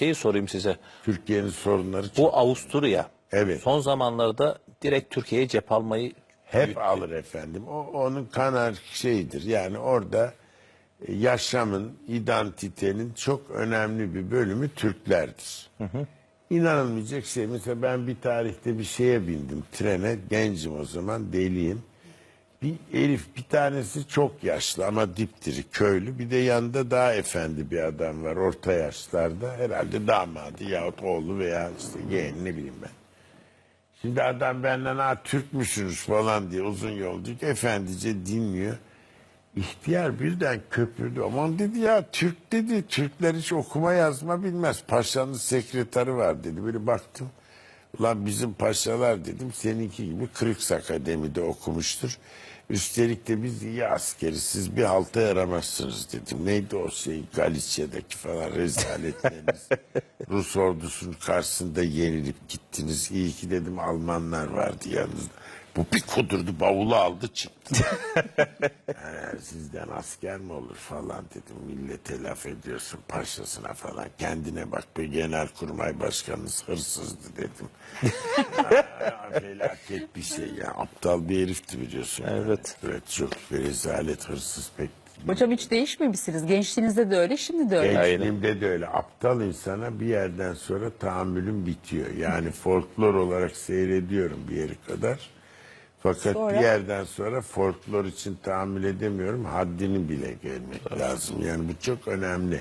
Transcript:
Şeyi sorayım size. Türkiye'nin sorunları çok. Bu Avusturya Evet. son zamanlarda direkt Türkiye'ye cep almayı Hep alır efendim. O onun kanar şeyidir. Yani orada e, yaşamın, identitenin çok önemli bir bölümü Türklerdir. İnanılmayacak şey. Mesela ben bir tarihte bir şeye bindim trene. Gencim o zaman deliyim. Bir herif bir tanesi çok yaşlı ama dipdiri köylü. Bir de yanında daha efendi bir adam var orta yaşlarda. Herhalde damadı yahut oğlu veya işte yeğeni ne bileyim ben. Şimdi adam benden ha Türk müsünüz falan diye uzun yolculuk efendice dinliyor. İhtiyar birden köpürdü. Aman dedi ya Türk dedi. Türkler hiç okuma yazma bilmez. Paşanın sekreteri var dedi. Böyle baktım. Ulan bizim paşalar dedim seninki gibi Kırıks Akademi'de okumuştur. Üstelik de biz iyi askeriz. Siz bir halta yaramazsınız dedim. Neydi o şey Galicia'daki falan rezaletleriniz. Rus ordusunun karşısında yenilip gittiniz. İyi ki dedim Almanlar vardı yanınızda. Bu bir kudurdu bavulu aldı çıktı. "Ee, sizden asker mi olur falan dedim. Millete laf ediyorsun paşasına falan. Kendine bak be genelkurmay başkanınız hırsızdı dedim. Aa, felaket bir şey ya. Aptal bir herifti biliyorsun. Evet. Evet çok bir rezalet hırsız pek. Hocam hiç değişmemişsiniz. Gençliğinizde de öyle, şimdi de öyle. Gençliğimde de öyle. Aptal insana bir yerden sonra tahammülüm bitiyor. Yani folklor olarak seyrediyorum bir yere kadar. Fakat Sonra? bir yerden sonra folklor için tahammül edemiyorum. Haddini bile gelmek lazım. Yani bu çok önemli.